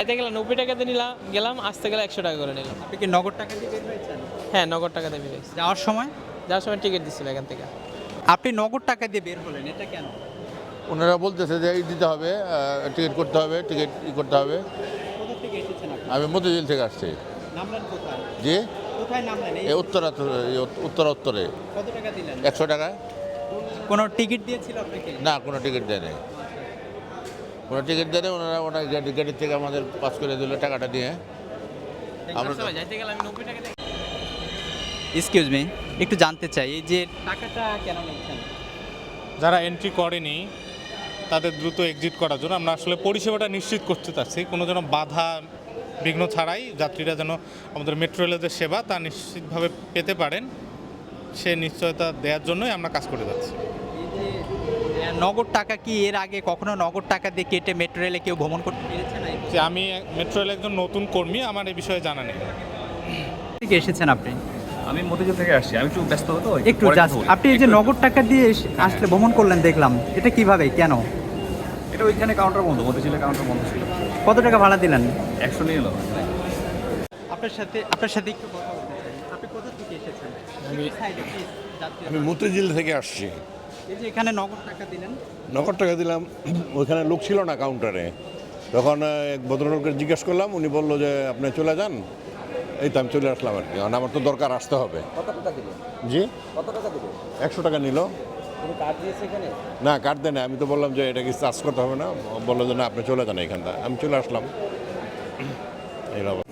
এতে গেলাম নব্বই টাকাতে নিলাম গেলাম আসতে গেলে একশো টাকা করে নিলাম। আপনি কি নগদ টাকা দিয়ে বের হয়েছেন? হ্যাঁ নগদ টাকাতে বের হয়েছে। যাওয়ার সময়? যাওয়ার সময় টিকিট দিচ্ছিল এখান থেকে। আপনি নগদ টাকা দিয়ে বের হলেন এটা কেন? ওনারা বলতেছে যে এই দিতে হবে টিকিট করতে হবে টিকিট ই করতে হবে। কোথা থেকে এসেছেন আপনি? আমি মতিঝিল থেকে আসছি। কোথায়? এই এই উত্তরা উত্তর উত্তরে। কত টাকা দিলেন? একশো টাকা কোনো টিকিট দিয়েছিল না কোনো টিকিট দেয় কোনো টিকিট দেয় নাই, ওনারা ওনার গাড়ি গাড়ি থেকে আমাদের পাস করে দিল টাকাটা দিয়ে। আমরা সবাই যাইতে গেলে আমি নব্বই টাকা দিয়ে। এক্সকিউজ মি একটু জানতে চাই এই যে টাকাটা কেন নিচ্ছেন? যারা এন্ট্রি করেনি তাদের দ্রুত এক্সিট করার জন্য আমরা আসলে পরিষেবাটা নিশ্চিত করতে চাচ্ছি। কোনো যেন বাধা বিঘ্ন ছাড়াই যাত্রীরা যেন আমাদের মেট্রো রেলের যে সেবা তা নিশ্চিতভাবে পেতে পারেন। সে নিশ্চয়তা দেওয়ার জন্যই আমরা কাজ করে যাচ্ছি। নগদ টাকা কি এর আগে কখনো নগদ টাকা দিয়ে কেটে মেট্রো রেলে কেউ ভ্রমণ করতে পেরেছে না যে আমি মেট্রো রেলের একজন নতুন কর্মী আমার এই বিষয়ে জানা নেই। থেকে এসেছেন আপনি? আমি মতিঝিল থেকে আসছি আমি একটু ব্যস্ত হতো একটু আপনি এই যে নগদ টাকা দিয়ে এস- আসলে ভ্রমণ করলেন দেখলাম। এটা কীভাবে কেন? এটা ওইখানে কাউন্টার বন্ধ মতিঝিলের কাউন্টার বন্ধ ছিল। কত টাকা ভাড়া দিলেন? একশো নিয়ে এলো আপনার সাথে আপনার সাথে একটু কথা বলতে চাই। আপনি কোথা থেকে এসেছেন? আমি মতিঝিল থেকে আসছি। এই যে এখানে নগদ টাকা দিলেন। নগদ টাকা দিলাম। ওইখানে লোক ছিল না কাউন্টারে তখন এক ভদ্রলোককে জিজ্ঞেস করলাম উনি বলল যে আপনি চলে যান? এই তো আমি চলে আসলাম আর কি। আমার তো দরকার আসতে হবে। কত টাকা দিল জি? কত টাকা দিল একশো টাকা নিল। কার্ড না কাট দেয় না আমি তো বললাম যে এটা কি চার্জ করতে হবে না? বলল যে না আপনি চলে যান এখানটা আমি চলে আসলাম। এইরকম